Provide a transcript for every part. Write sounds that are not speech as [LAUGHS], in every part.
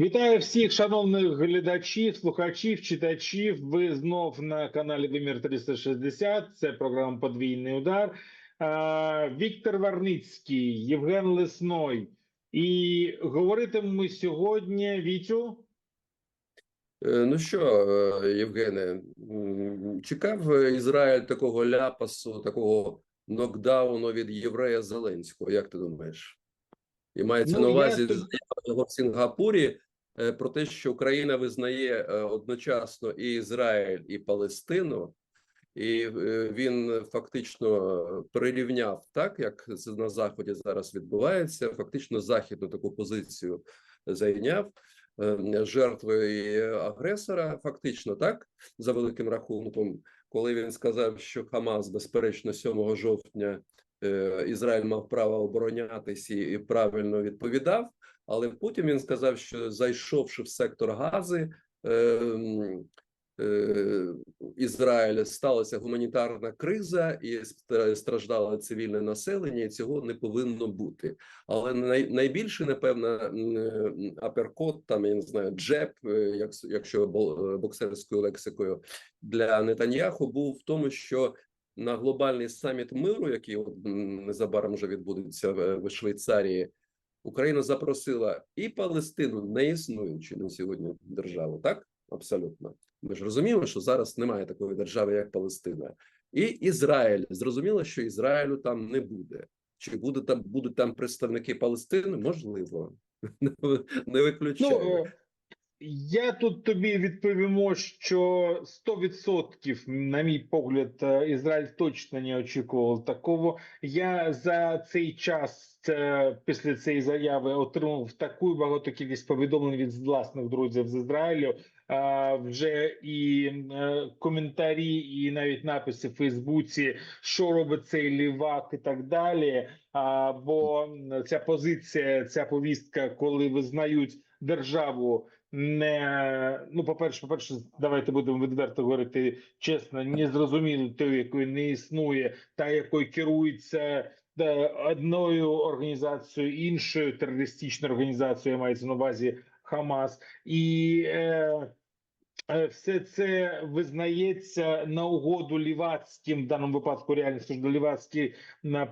Вітаю всіх шановних глядачів, слухачів, читачів. Ви знов на каналі Вимір 360. Це програма Подвійний удар. Віктор Варницький, Євген Лесной. І говоритимемо ми сьогодні Вітю. Е, Ну що, е, Євгене, чекав Ізраїль такого ляпасу, такого нокдауну від єврея Зеленського, як ти думаєш? І мається Ну, на увазі його в Сінгапурі про те, що Україна визнає е, одночасно і Ізраїль, і Палестину, і е, він фактично прирівняв так, як на Заході зараз відбувається, фактично західну таку позицію зайняв е, жертвою агресора, фактично так, за великим рахунком, коли він сказав, що Хамас, безперечно, 7 жовтня е, Ізраїль мав право оборонятися і правильно відповідав. Але потім він сказав, що зайшовши в сектор Гази, е, е, Ізраїля сталася гуманітарна криза і страждало цивільне населення, і цього не повинно бути. Але най, найбільше, напевно, е, аперкот, там я не знаю, джеб, е, як якщо е, боксерською лексикою для Нетаньяху, був в тому, що на глобальний саміт миру, який от, незабаром вже відбудеться в Швейцарії, Україна запросила і Палестину, не існуючу на сьогодні державу, так абсолютно. Ми ж розуміємо, що зараз немає такої держави, як Палестина, і Ізраїль. Зрозуміло, що Ізраїлю там не буде. Чи буде там будуть там представники Палестини? Можливо, [LAUGHS] не виключаю. Ну, е, я тут тобі відповімо, що 100%, на мій погляд, е, Ізраїль точно не очікував такого. Я за цей час е, після цієї заяви отримав таку багато кількість повідомлень від власних друзів з Ізраїлю. А вже і е, коментарі, і навіть написи в Фейсбуці, що робить цей лівак, і так далі. Бо ця позиція, ця повістка, коли визнають державу не ну, по перше, по перше, давайте будемо відверто говорити чесно, не зрозуміло тою, якої не існує, та якою керується е, одною організацією, іншою терористичною організацією мається на увазі Хамас, і е, все це визнається на угоду лівацьким в даному випадку реально скажу лівацькі на,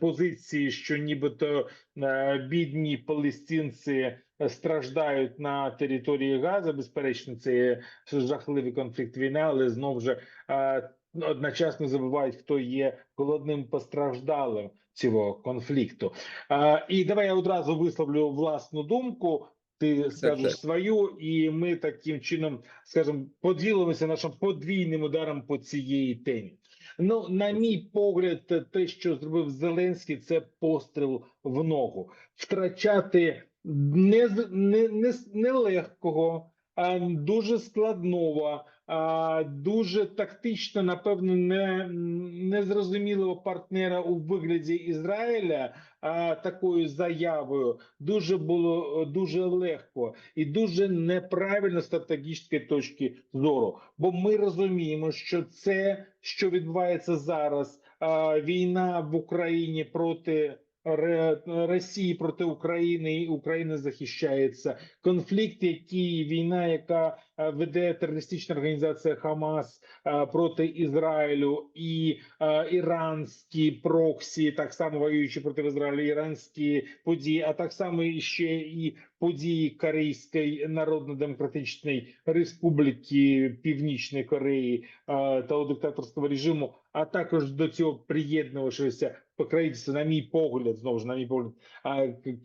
позиції, що нібито е, бідні палестинці страждають на території Газа. Безперечно, це жахливий конфлікт війни, але знов же е, одночасно забувають, хто є головним постраждалим цього конфлікту. Е, і давай я одразу висловлю власну думку. Ти скажеш свою, і ми таким чином, скажімо, поділимося нашим подвійним ударом по цієї темі. Ну, на мій погляд, те, що зробив Зеленський, це постріл в ногу. Втрачати не, не, не, не легкого, а дуже складного, дуже тактично, напевно, не, незрозумілого партнера у вигляді Ізраїля а, такою заявою дуже було дуже легко і дуже неправильно з стратегічної точки зору. Бо ми розуміємо, що це, що відбувається зараз, а, війна в Україні проти. Росії проти України і Україна захищається. Конфлікт, який війна, яка е, веде терористична організація Хамас е, проти Ізраїлю, і е, іранські проксі, так само воюючи проти Ізраїлю, іранські події, а так само ще і події Корейської Народно-Демократичної Республіки Північної Кореї та диктаторського режиму, а також до цього приєднувшися покровительство, на мій погляд, знову ж на мій погляд,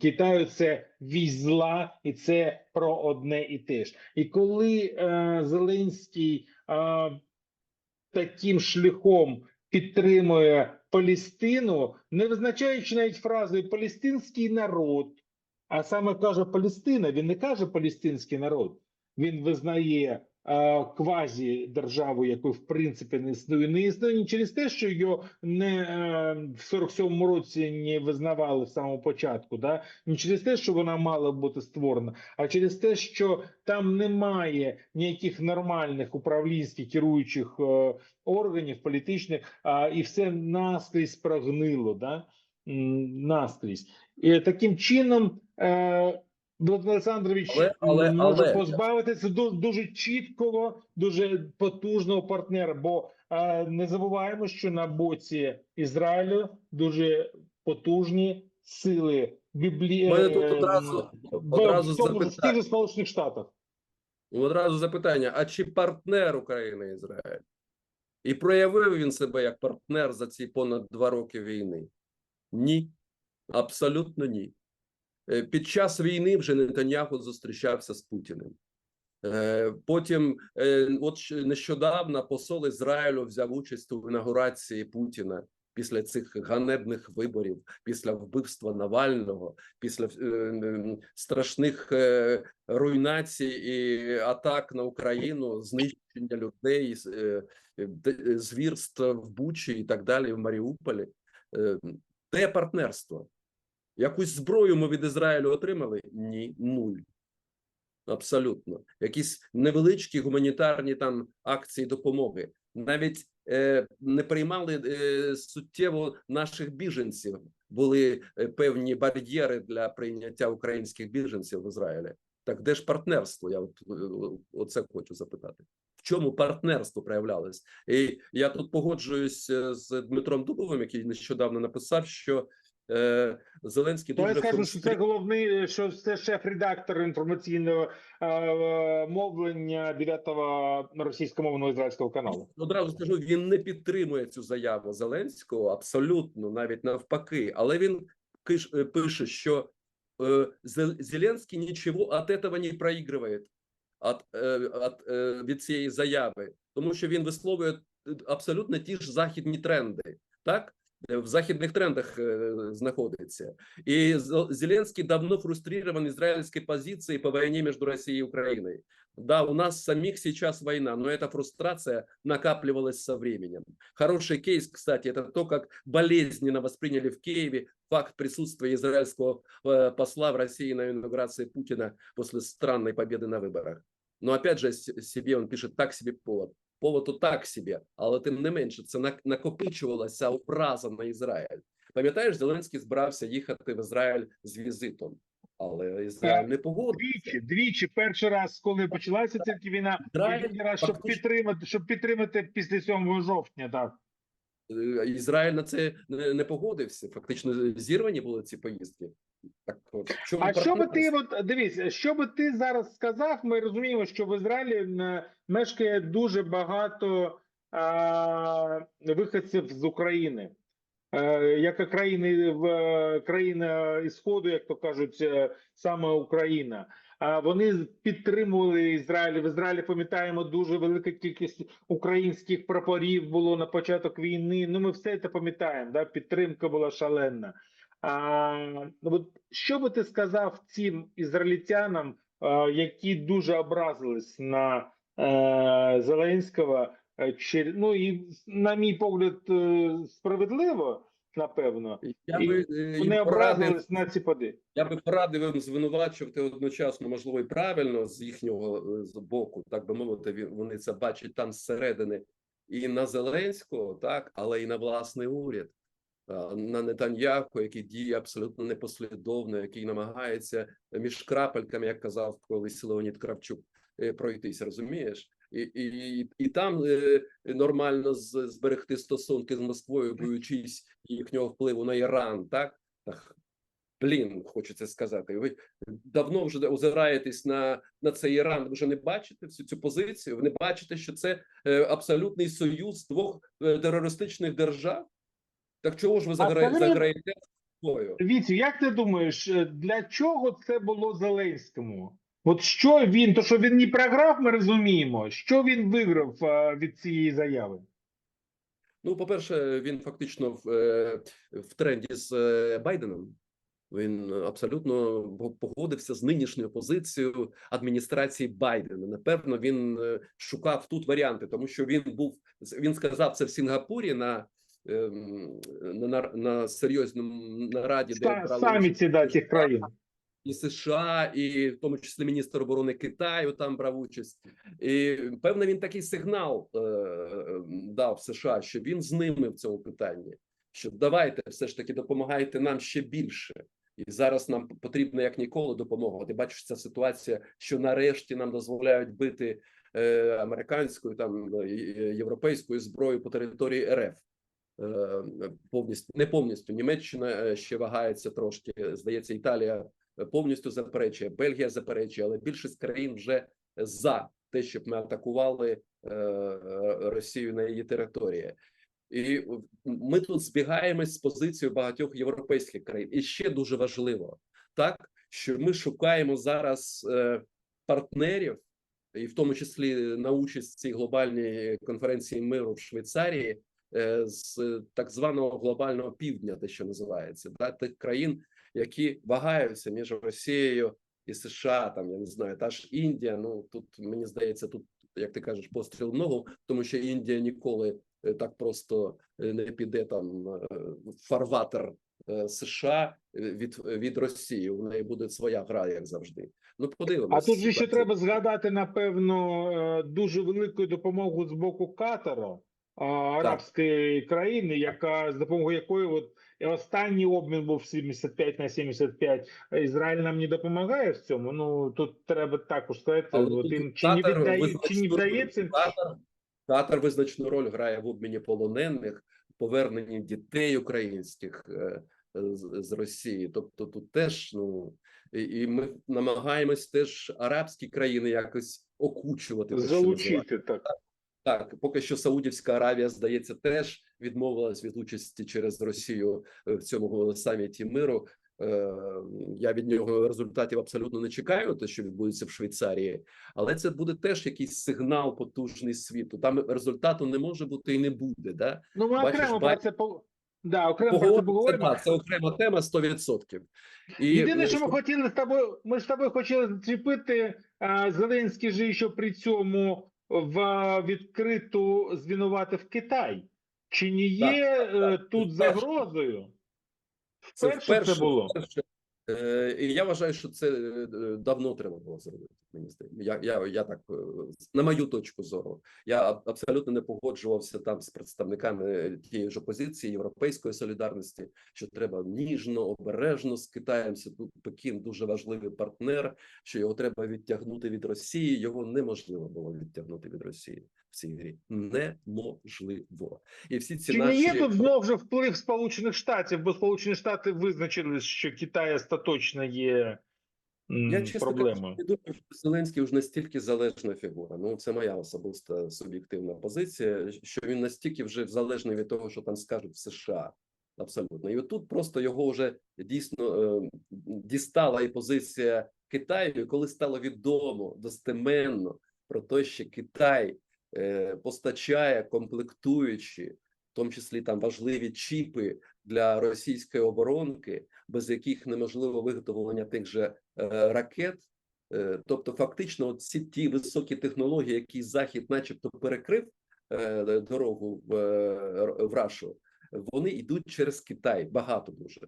Китаю це вісь зла, і це про одне і те ж. І коли е, Зеленський е, таким шляхом підтримує Палестину, не визначаючи навіть фразою палестинський народ, а саме каже Палестина, він не каже палестинський народ, він визнає е, квазі державу, якої в принципі не існує. Не існує не через те, що його не е, в 47-му році не визнавали в самому початку, да? не через те, що вона мала бути створена, а через те, що там немає ніяких нормальних управлінських керуючих е, органів політичних, а, і все наскрізь прогнило, да? Наскрізь. І таким чином е, Володимир Олександрович Але- але- може але- позбавитися ду- дуже чіткого, дуже потужного партнера. Бо е, не забуваємо, що на боці Ізраїлю дуже потужні сили біблі... Мене тут одразу, одразу в тому Сполучених Штатах. Одразу запитання: а чи партнер України Ізраїль? І проявив він себе як партнер за ці понад два роки війни? Ні, абсолютно ні. Е, Під час війни вже Нетаньяху зустрічався з Путіним. Е, Потім, е, от нещодавно посол Ізраїлю взяв участь у інаугурації Путіна після цих ганебних виборів, після вбивства Навального, після страшних руйнацій і атак на Україну, знищення людей, звірств в Бучі і так далі в Маріуполі. Де партнерство? Якусь зброю ми від Ізраїлю отримали? Ні, нуль. Абсолютно. Якісь невеличкі гуманітарні там акції допомоги. Навіть е, не приймали е, суттєво наших біженців. Були е, певні бар'єри для прийняття українських біженців в Ізраїлі. Так де ж партнерство? Я от, е, оце хочу запитати. В чому партнерство проявлялось? І я тут погоджуюсь е, з Дмитром Дубовим, який нещодавно написав, що е, Зеленський дуже скажу, що це головний, що це шеф-редактор інформаційного е, е, мовлення 9-го російськомовного ізраїльського каналу. Одразу скажу, він не підтримує цю заяву Зеленського абсолютно, навіть навпаки. Але він е, пише, що е, Зел- Зеленський нічого від цього не проігрує от, е, от, е, від цієї заяви, тому що він висловлює абсолютно ті ж західні тренди, так? Е, В західних трендах е, знаходиться. і З- Зеленский давно фрустрирован ізраїльською позицією по війні між Росією і Украиной. Да, у нас самих сейчас война, но эта фрустрация накапливалась со временем. Хороший кейс, кстати, это то, как болезненно восприняли в Киеве факт присутствия израильского э, посла в России на инаугурации Путина после странной победы на выборах. Но опять же, с- себе он пишет так себе повод. Повод то так себе, але тим не менше, це нак- накопичувалася образа на Ізраїль. Пам'ятаєш, Зеленський збирався їхати в Ізраїль з візитом, Але Ізраїль не погодився. Двічі, двічі, перший раз, коли почалася ця війна, Ізраїль і другий раз, щоб фактично- підтримати, щоб підтримати після 7 жовтня. Так Е, Ізраїль на це не, не погодився. Фактично зірвані були ці поїздки. Так от, в чому а що би ти от дивись, що би ти зараз сказав? Ми розуміємо, що в Ізраїлі мешкає дуже багато а, виходців з України. Е, Як країни в країна ісходу, як то кажуть, е, саме Україна. Вони підтримували Ізраїль. В Ізраїлі пам'ятаємо дуже велика кількість українських прапорів було на початок війни. Ну, ми все це пам'ятаємо. Да? Підтримка була шалена. А, ну, от що би ти сказав цим ізраїльтянам, які дуже образились на е, Зеленського? Е, Ну і на мій погляд, е, справедливо, напевно, Я і би е, вони образились на ці поди. я би порадив їм звинувачувати одночасно, можливо, і правильно з їхнього е, з боку, так би мовити, вони це бачать там зсередини і на Зеленського, так, але і на власний уряд. На Нетаньяху, який діє абсолютно непослідовно, який намагається між крапельками, як казав колись Леонід Кравчук, пройтись, розумієш? І, і, і, там е, нормально з- зберегти стосунки з Москвою, боючись їхнього впливу на Іран, так? Так, Блін, хочеться сказати. Ви давно вже озираєтесь на, на цей Іран. Ви вже не бачите всю цю позицію. Ви не бачите, що це е, абсолютний союз двох е, терористичних держав. Так чого ж ви заграєте собою? Віцю, як ти думаєш, е, для чого це було Зеленському? От що він, то що він не програв, ми розуміємо, що він виграв е, від цієї заяви? Ну, по-перше, він фактично в, е, в тренді з е, Байденом. Він абсолютно погодився з нинішньою позицією адміністрації Байдена. Напевно, він шукав тут варіанти, тому що він був він сказав це в Сінгапурі на, ем, на, на, на серйозному нараді, де Са- брали Саміті да, цих країн. І США, і в тому числі міністр оборони Китаю там брав участь. І певно, він такий сигнал е, дав США, що він з ними в цьому питанні. Що давайте все ж таки допомагайте нам ще більше. І зараз нам потрібна як ніколи допомога. Ти бачиш, ця ситуація, що нарешті нам дозволяють бити е, американською там е, європейською зброєю по території РФ. Е, повністю не повністю Німеччина е, ще вагається трошки. Здається, Італія повністю заперечує, Бельгія заперечує, але більшість країн вже за те, щоб ми атакували е, Росію на її території. І ми тут збігаємось з позицією багатьох європейських країн. І ще дуже важливо, так що ми шукаємо зараз е, партнерів, і в тому числі на участь в цій глобальній конференції миру в Швейцарії, е, з так званого глобального півдня, те, що називається, да, тих країн, які вагаються між Росією і США, там я не знаю, та ж Індія. Ну тут мені здається, тут як ти кажеш, постріл в ногу, тому що Індія ніколи е, так просто е, не піде там е, фарватер США від, від Росії. У неї буде своя гра, як завжди. Ну А тут же ще треба згадати, напевно, дуже велику допомогу з боку Катара, арабської країни, яка з допомогою якої от останній обмін був 75 на 75. Ізраїль нам не допомагає в цьому. Ну тут треба також сказати, от, їм чи не віддає, чи не вдається. Катар визначну роль грає в обміні полонених, поверненні дітей українських е, з, Росії. Тобто тут теж ну і, ми намагаємось теж арабські країни якось окучувати. Залучити так. Так, поки що Саудівська Аравія, здається, теж відмовилась від участі через Росію е, в цьому саміті миру. Е, Я від нього результатів абсолютно не чекаю, те, що відбудеться в Швейцарії, але це буде теж якийсь сигнал потужний світу. Там результату не може бути і не буде. Да? Ну ми Бачиш, окремо про це по да, окремо про це Поговоримо, це, це окрема тема 100%. І Єдине, е, що ми хотіли з тобою, ми з тобою хотіли зачепити. Зеленський же ще при цьому в відкриту звинуватив Китай. Чи не є Так, так, е, так. тут загрозою? загрозою? Це Вперше вперше це було. вперше. Е, і я вважаю, що це е, давно треба було зробити. Мені здається, я, я, я так е, на мою точку зору. Я абсолютно не погоджувався там з представниками тієї ж опозиції європейської солідарності, що треба ніжно, обережно з Китаєм. Тут Пекін дуже важливий партнер, що його треба відтягнути від Росії. Його неможливо було відтягнути від Росії в цій грі. Неможливо. І всі ці Чи не наші є тут знов же вплив Сполучених Штатів, бо Сполучені Штати визначили, що Китай остаточно є Я чесно кажучи, думаю, що Зеленський вже настільки залежна фігура. Ну це моя особиста суб'єктивна позиція. Що він настільки вже залежний від того, що там скажуть в США. Абсолютно, і отут просто його вже дійсно е, дістала і позиція Китаю, і коли стало відомо достеменно про те, що Китай постачає комплектуючі, в тому числі там важливі чіпи для російської оборонки, без яких неможливо виготовлення тих же е, ракет. Е, Тобто, фактично, всі ті високі технології, які Захід, начебто, перекрив е, дорогу в, е, в Рашу, вони йдуть через Китай. Багато дуже.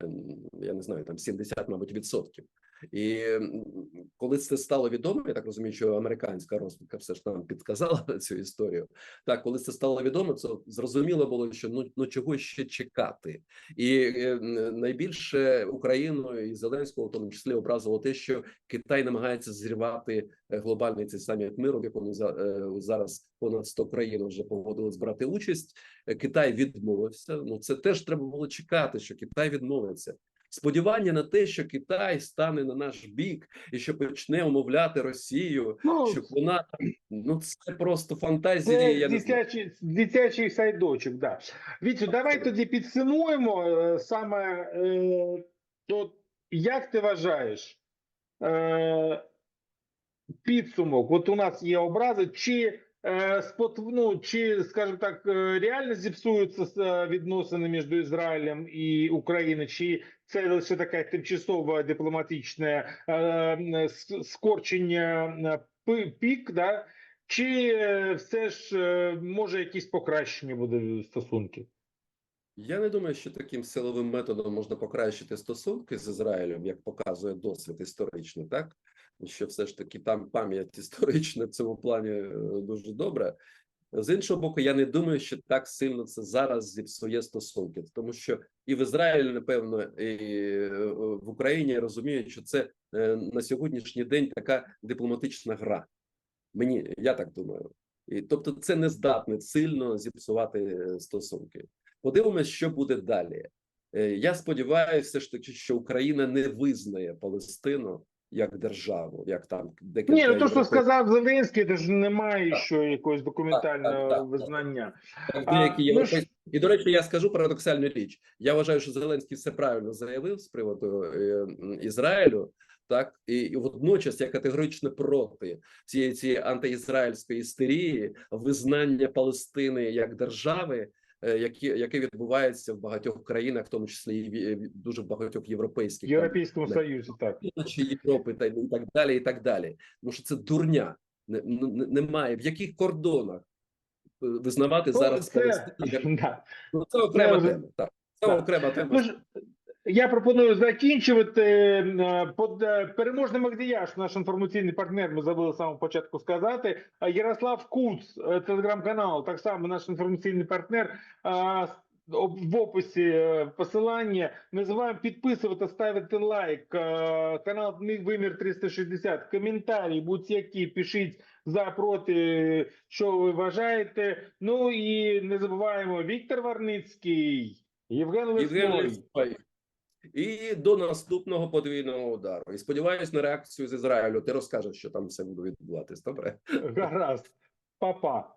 Ем, Я не знаю, там 70, мабуть, відсотків. І коли це стало відомо, я так розумію, що американська розвідка все ж нам підказала [LAUGHS] цю історію. Так, коли це стало відомо, це зрозуміло було, що ну, ну чого ще чекати. І е, найбільше Україну і Зеленського, в тому числі, образило те, що Китай намагається зірвати е, глобальний цей саміт миру, в якому за- е, зараз понад 100 країн вже погодились брати участь. Китай відмовився. Ну це теж треба було чекати, що Китай відмовиться. Сподівання на те, що Китай стане на наш бік і що почне умовляти Росію, Ну, щоб вона ну це просто фантазії. Це Я не знаю. дитячий, дитячий сайдочок, да. Вітю, давай тоді підсумуємо е, саме, е, то, як ти вважаєш, е, підсумок, от у нас є образи, чи, е, спот, ну, чи, скажімо так, е, реально зіпсуються е, відносини між Ізраїлем і Україною, чи це лише таке тимчасове дипломатичне е, скорчення е, пік, да? Чи все ж е, може якісь покращення буде стосунків? Я не думаю, що таким силовим методом можна покращити стосунки з Ізраїлем, як показує досвід історичний, так що все ж таки там пам'ять історична в цьому плані дуже добра. З іншого боку, я не думаю, що так сильно це зараз зіпсує стосунки, тому що і в Ізраїлі, напевно, і е, в Україні розуміють, що це е, на сьогоднішній день така дипломатична гра. Мені я так думаю. І тобто, це не здатне сильно зіпсувати е, стосунки. Подивимось, що буде далі. Я сподіваюся, ж таки, що Україна не визнає Палестину як державу, як там декілька Ні, ну то, що сказав Зеленський, це ж немає Так. ще якогось документального так, так. визнання. Так, А, деякі ну ж- європейські. І до речі, я скажу парадоксальну річ. Я вважаю, що Зеленський все правильно заявив з приводу е, Ізраїлю. Так і, і водночас я категорично проти цієї цієї антиізраїльської істерії, визнання Палестини як держави, які яке відбувається в багатьох країнах, в тому числі і в- дуже багатьох європейських Європейському Союзі, так. чи Європи та і так далі, і так далі. Тому що це дурня. Не- не- Немає в яких кордонах е, визнавати Ну, зараз це, Палестину. [LAUGHS] Ну, це окрема тема. Так, це окрема тема. Я пропоную закінчувати е, под е, переможний Магдіяш, наш інформаційний партнер. Ми забули з самого початку сказати. Ярослав Куц, е, телеграм-канал, так само наш інформаційний партнер. В описі е, посилання не забуваємо підписувати, ставити лайк. Е, Канал «Мій Вимір 360. Коментарі будь-які пишіть за проти, що ви вважаєте. Ну і не забуваємо Віктор Варницький, Євген. Лесной. І до наступного подвійного удару. І сподіваюсь на реакцію з Ізраїлю. Ти розкажеш, що там все буде відбуватись. Добре. Гаразд. Па-па.